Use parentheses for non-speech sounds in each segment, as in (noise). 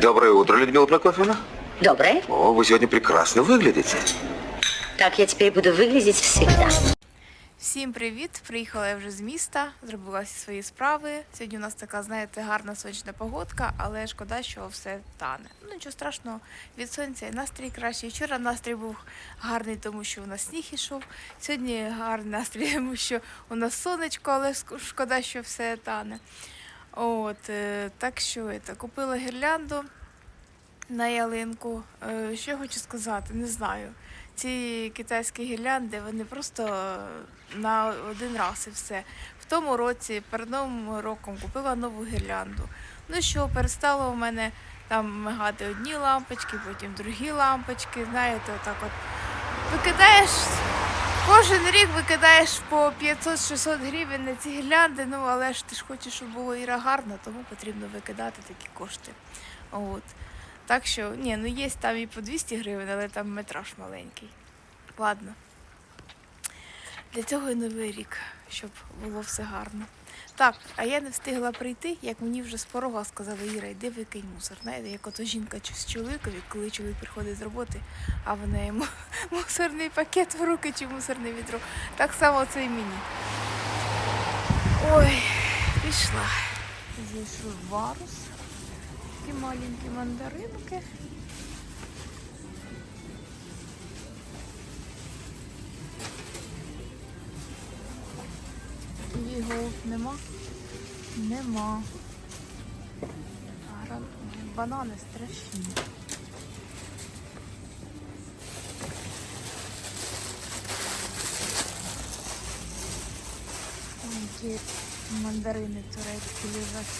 Доброе утро, Людмила Прокофьевна. Доброе. О, вы сегодня прекрасно выглядите. Так я теперь буду выглядеть всегда. Всім привіт! Приїхала я вже з міста, зробила всі свої справи. Сьогодні у нас така, знаєте, гарна сонячна погодка, але шкода, що все тане. Ну нічого страшного, від сонця і настрій кращий. Вчора настрій був гарний, тому що у нас сніг ішов. Сьогодні гарний настрій, (laughs) тому що у нас сонечко, але ск- шкода, що все тане. От, е, так що это, купила гірлянду на ялинку. Е, Що я хочу сказати, не знаю. Ці китайські гірлянди, вони просто е, на один раз і все. В тому році, перед новим роком, купила нову гірлянду. Ну що, перестало у мене там мигати одні лампочки, потім другі лампочки. Знаєте, отак от викидаєш. Кожен рік викидаєш по 500-600 гривень на ці гірлянди, ну але ж ти ж хочеш, щоб було іра гарно, тому потрібно викидати такі кошти. От. Так що, ні, ну є там і по 200 гривень, але там метраж маленький. Ладно. Для цього і новий рік, щоб було все гарно. Так, а я не встигла прийти, як мені вже з порога сказали, Іра, йди викинь мусор. Знаєте, як ото жінка з чоловікові, коли чоловік приходить з роботи, а вона йому (laughs) мусорний пакет в руки чи мусорне відро. Так само це і мені. Ой, пішла. Зійшов варус. Такі маленькі мандаринки. Його нема? Нема. Банани страшні. Які мандарини турецькі лежать.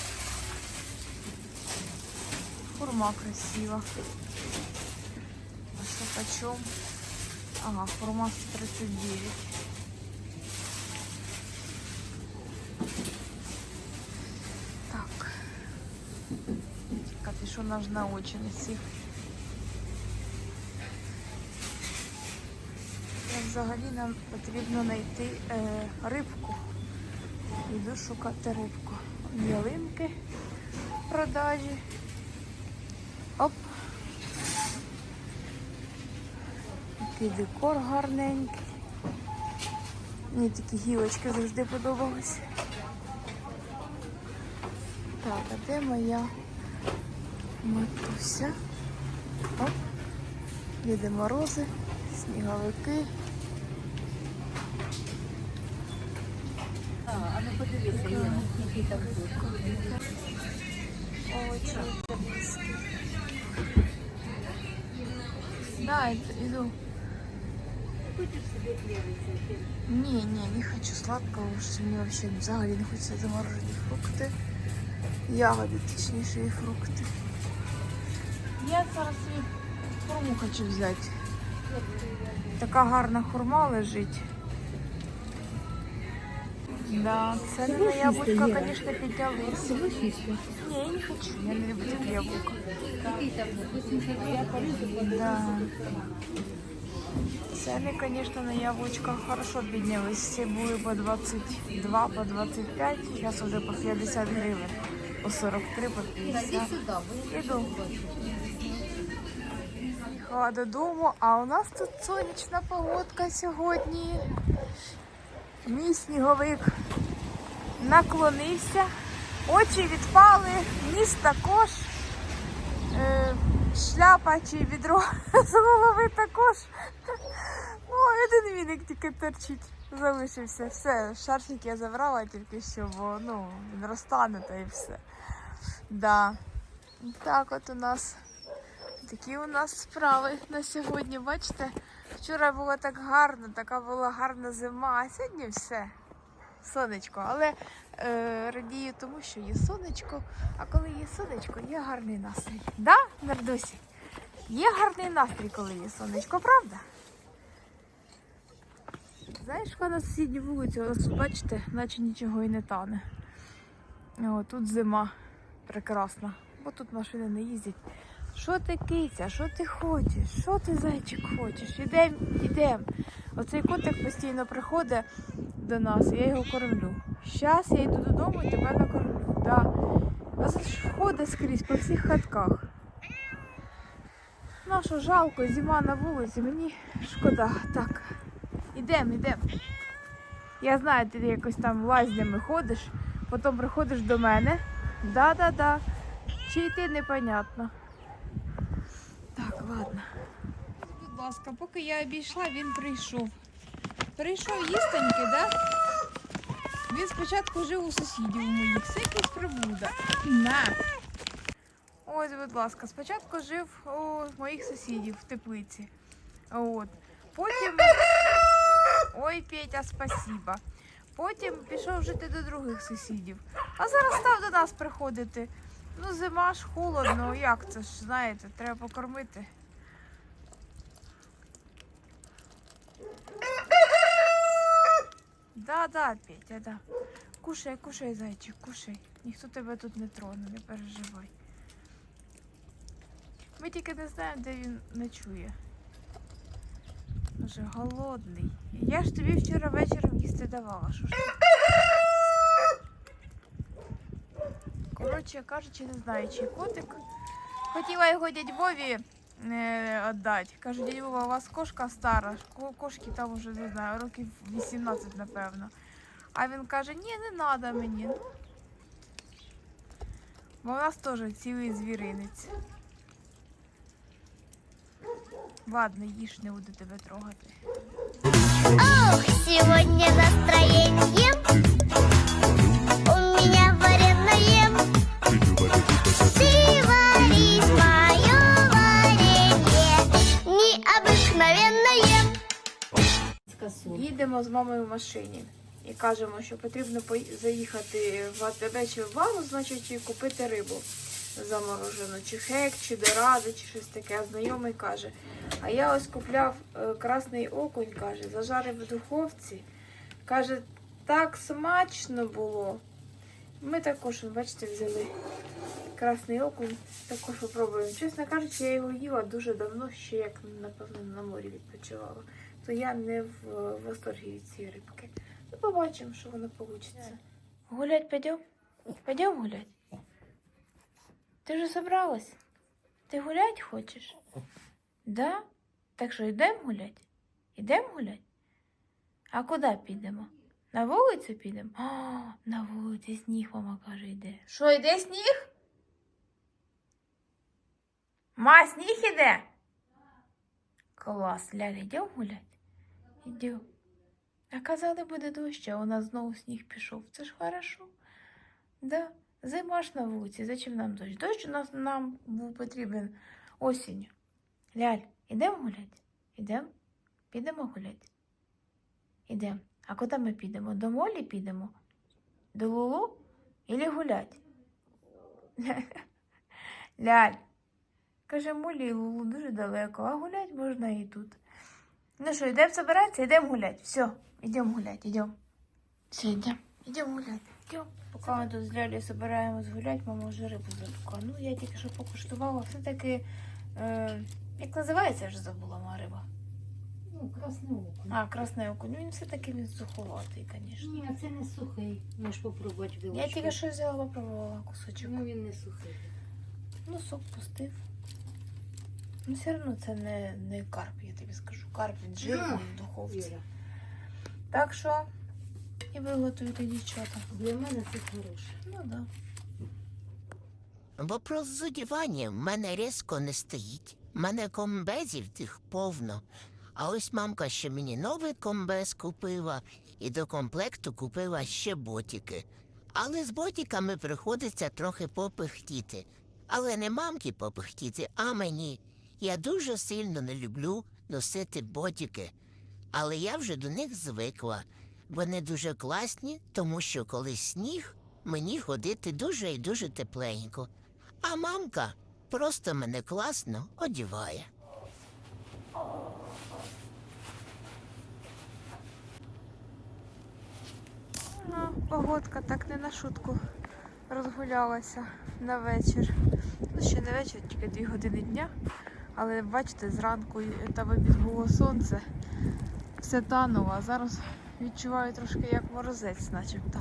Хурма красива. А что почем? Ага, хурма 139. Капюшон аж на сів. Взагалі нам потрібно знайти е, рибку. Йду шукати рибку. Ялинки в продажі. Оп. Такий декор гарненький. Мені такі гілочки завжди подобались. Так, а де моя матуся? Оп. Їде морози, сніговики. Овочі італійські. Да, ид- иду. Не, не, не хочу сладкого, что мне вообще взагалі не хочется заморожені фрукти. Ягоди, точніше, і фрукти. Я зараз собі хурму хочу взяти. Така гарна хурма лежить. Да, ціни на яблучко, звісно, піднялися. Ні, я не хочу, я не люблю яблука. Да. Цены, конечно, на яблочко хорошо піднялись. Всі були по 22, по 25, зараз вже по 50 гривень, по 43, по 50. Іду. Їхала додому, а у нас тут сонячна погодка сьогодні. Мій сніговик наклонився, очі відпали, ніс також. Е, шляпа чи відро з голови також. Ну, один віник тільки торчить. Залишився. Все, шарфік я забрала тільки що, бо ну, він розтане та і все. Да. Так от у нас такі у нас справи на сьогодні. Бачите, вчора було так гарно, така була гарна зима, а сьогодні все. Сонечко, але е, радію тому, що є сонечко, а коли є сонечко, є гарний настрій. Да, Нардусі? Є гарний настрій, коли є сонечко, правда? Знаєш, що на сусідній вулиці, нас бачите, наче нічого і не тане. О, тут зима прекрасна, бо тут машини не їздять. Що ти киця, що ти хочеш? Що ти зайчик хочеш? Ідем, ідем. Оцей котик постійно приходить до нас, я його кормлю. Щас я йду додому і тебе накормлю. Да. А це ж ходить скрізь по всіх хатках. Ну що, жалко, зима на вулиці, мені шкода. Так. Ідем, ідем. Я знаю, ти якось там лазнями ходиш, потім приходиш до мене. Да-да-да. Чи йти непонятно. Ладно. Будь ласка, поки я обійшла, він прийшов. Прийшов їстеньки, да? Він спочатку жив у сусідів у моїх. Це якась прибуда. На. Ось, будь ласка, спочатку жив у моїх сусідів в теплиці. От. Потім. Ой, Петя, спасіба. Потім пішов жити до других сусідів. А зараз став до нас приходити. Ну, зима ж холодно, як це ж, знаєте, треба покормити. Да, да, Петя, да. Кушай, кушай, зайчик, кушай. Ніхто тебе тут не троне, не переживай. Ми тільки не знаємо, де він ночує. Вже голодний. Я ж тобі вчора вечором їсти давала. Що ж? Коротше кажучи, не знаю, чий котик. Хотіла його дядь Вові віддати. Кажу, дядь Вова, у вас кошка стара. Кошки там уже не знаю, років 18, напевно. А він каже, ні, не треба мені. Ну, Бо у нас теж цілий звіринець. Ладно, їж, не буду тебе трогати. Ох, сегодня настроение Їдемо з мамою в машині і кажемо, що потрібно заїхати в АТБ чи в Вану, значить, і купити рибу заморожену, чи хек, чи доради, чи щось таке. А знайомий каже. А я ось купляв е, красний окунь, каже, зажарив в духовці. Каже, так смачно було. Ми також, бачите, взяли красний окунь, також попробуємо. Чесно кажучи, я його їла дуже давно, ще як, напевно, на морі відпочивала то я не в восторгі від цієї рибки. Ну, побачимо, що воно вийде. Гулять пойдем? Пойдем гулять? Ти вже собралась? Ти гулять хочеш? Да? Так що йдемо гулять? Йдемо гулять? А куди підемо? На вулицю підемо? О, на вулиці сніг, мама каже, йде. Що, йде сніг? Ма, сніг іде? Клас, Ляля, йдемо гулять? Йдемо. А казали, буде дощ, а у нас знову сніг пішов. Це ж хорошо. Да, зима ж на вулиці, зачем нам дощ? Дощ у нас нам був потрібен осінню. Ляль, ідемо гулять? Ідемо? Підемо гулять? Ідемо. А куди ми підемо? До молі підемо? До Лулу? Ілі гулять? (laughs) Ляль. Каже, молі і Лулу дуже далеко, а гулять можна і тут. Ну що, йдемо збиратися, йдемо гулять. Все, йдемо гулять, йдемо. Все, йдемо, йдемо гулять. Йдемо. Поки ми тут з Лялею збираємось гулять, мама вже рибу запекла. Ну, я тільки що покуштувала. Все-таки, е, як називається, я вже забула моя риба. Ну, красний окунь. А, красний окунь. Він все-таки він суховатий, звісно. Ні, а це не сухий. Можеш попробувати Я тільки що взяла, попробувала кусочок. Ну він не сухий. Ну, сок пустив. Ну, все одно це не, не карп, я тобі скажу. Карп він жирний в духовці. Так що і ви готуєте дівчата. для мене це хороше. Ну да. Вопрос з одіванням в мене різко не стоїть. В мене комбезів тих повно. А ось мамка ще мені новий комбез купила і до комплекту купила ще ботики. Але з ботиками приходиться трохи попихтіти. Але не мамки попихтіти, а мені. Я дуже сильно не люблю носити ботики. Але я вже до них звикла. Вони дуже класні, тому що коли сніг, мені ходити дуже і дуже тепленько. А мамка просто мене класно одіває. Ну, погодка так не на шутку розгулялася на вечір. Ну, ще не вечір, тільки дві години дня. Але бачите, зранку та в було сонце, все тануло, а зараз відчуваю трошки як морозець, начебто.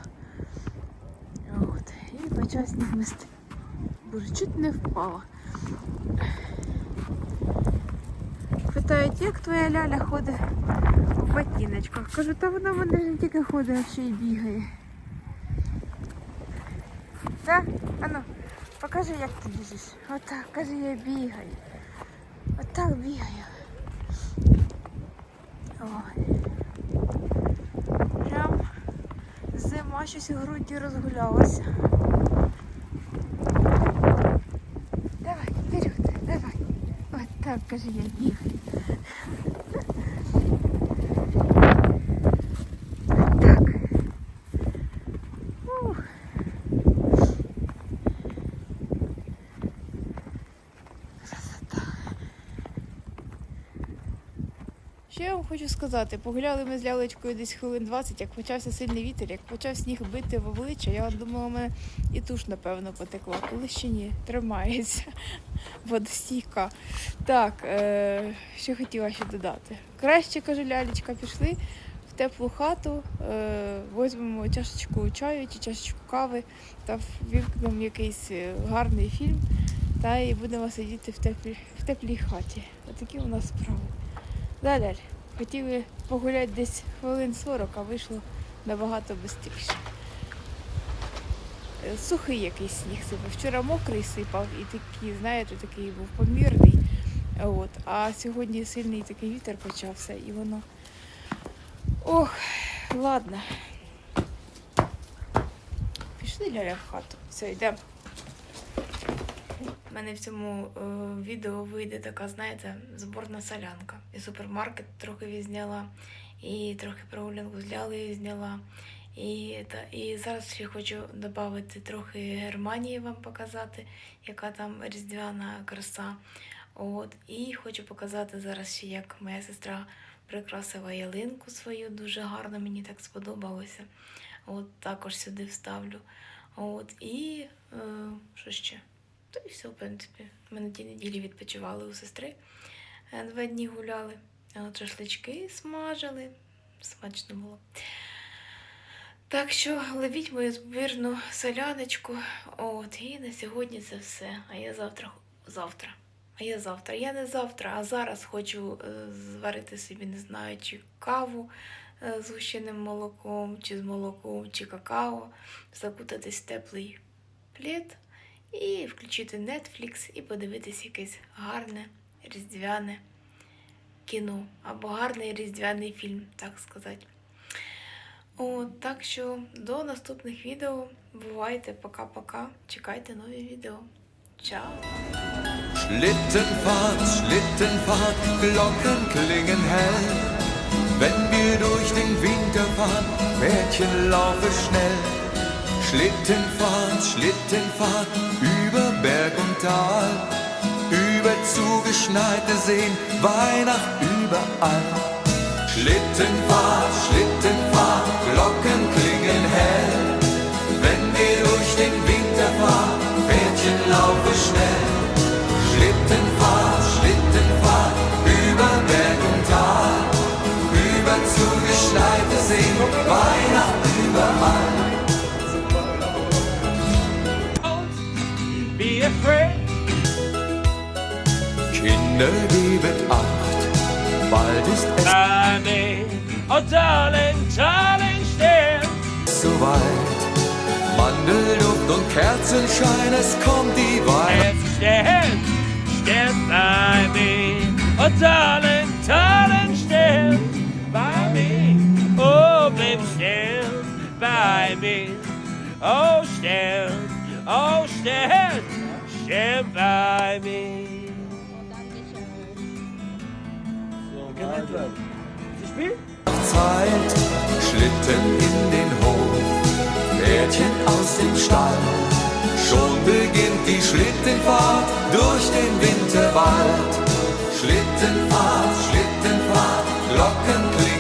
От. І почав сніг мести. Боже, чуть не впала. питають, як твоя ляля ходить в ботиночках. Кажу, та вона в мене не тільки ходить, а ще й бігає. Так? Ану, покажи, як ти біжиш. Отак, кажи, я бігаю. Отак бігаю. Прям зима щось у груді розгулялася. Давай, вперед, давай. От так, кажи, я бігаю. Що я вам хочу сказати? Погуляли ми з лялечкою десь хвилин 20, як почався сильний вітер, як почав сніг бити в обличчя, я думала, у мене і туш, напевно, потекла. Коли ще ні, тримається (laughs) водостійка. Так, е, що хотіла ще додати. Краще, каже лялечка, пішли в теплу хату, е, візьмемо чашечку чаю чи чашечку кави та вімкнемо якийсь е, гарний фільм та і будемо сидіти в теплій, в теплій хаті. Отакі у нас справи. Далі. Хотіли погуляти десь хвилин 40, а вийшло набагато швидше. Е, Сухий якийсь сніг сипав. Вчора мокрий сипав і такий, знаєте, такий був помірний. От. А сьогодні сильний такий вітер почався і воно. Ох, ладно. Пішли ляля в хату. Все, йдемо. У мене в цьому е, відео вийде така, знаєте, зборна солянка. І супермаркет трохи відзняла, і трохи прогулянку з лялею зняла. І, та, і зараз ще хочу додати трохи Германії вам показати, яка там різдвяна краса. От. І хочу показати зараз ще, як моя сестра прикрасила ялинку свою, дуже гарно, мені так сподобалося. От також сюди вставлю. От. І е, що ще? Та і все, в принципі. Ми на тій неділі відпочивали у сестри. Е, Два дні гуляли. А От шашлички смажили. Смачно було. Так що ловіть мою збірну соляночку. От, і на сьогодні це все. А я завтра. завтра. А я завтра. Я не завтра, а зараз хочу е, зварити собі, не знаю, чи каву е, з гущеним молоком, чи з молоком, чи какао, закутатись в теплий плід і включити Netflix і подивитись якесь гарне різдвяне кіно або гарний різдвяний фільм, так сказати. От, так що до наступних відео. Бувайте, пока-пока. Чекайте нові відео. Чао! Schlittenfahrt, Schlittenfahrt, Glocken klingen hell. Wenn wir durch den Winter fahren, Mädchen laufe schnell. Schlittenfahrt, Schlittenfahrt, über Berg und Tal. Zugeschneite Seen, Weihnacht überall. Schlittenfahrt, Schlittenfahrt, Glocken Kinder gebet acht, bald ist es Berlin und oh Darling, Darling still. Soweit, Mandelduft und Kerzenschein, es kommt die Weihnacht. Still, still bei mir und Darling, Darling still bei mir. Oh, bleib oh still bei mir. Oh, still, oh, still, still bei mir. entlang. Sie? Zeit, Schlitten in den Hof, Pferdchen aus dem Stall. Schon beginnt die Schlittenfahrt durch den Winterwald. Schlittenfahrt, Schlittenfahrt, Glocken klingen.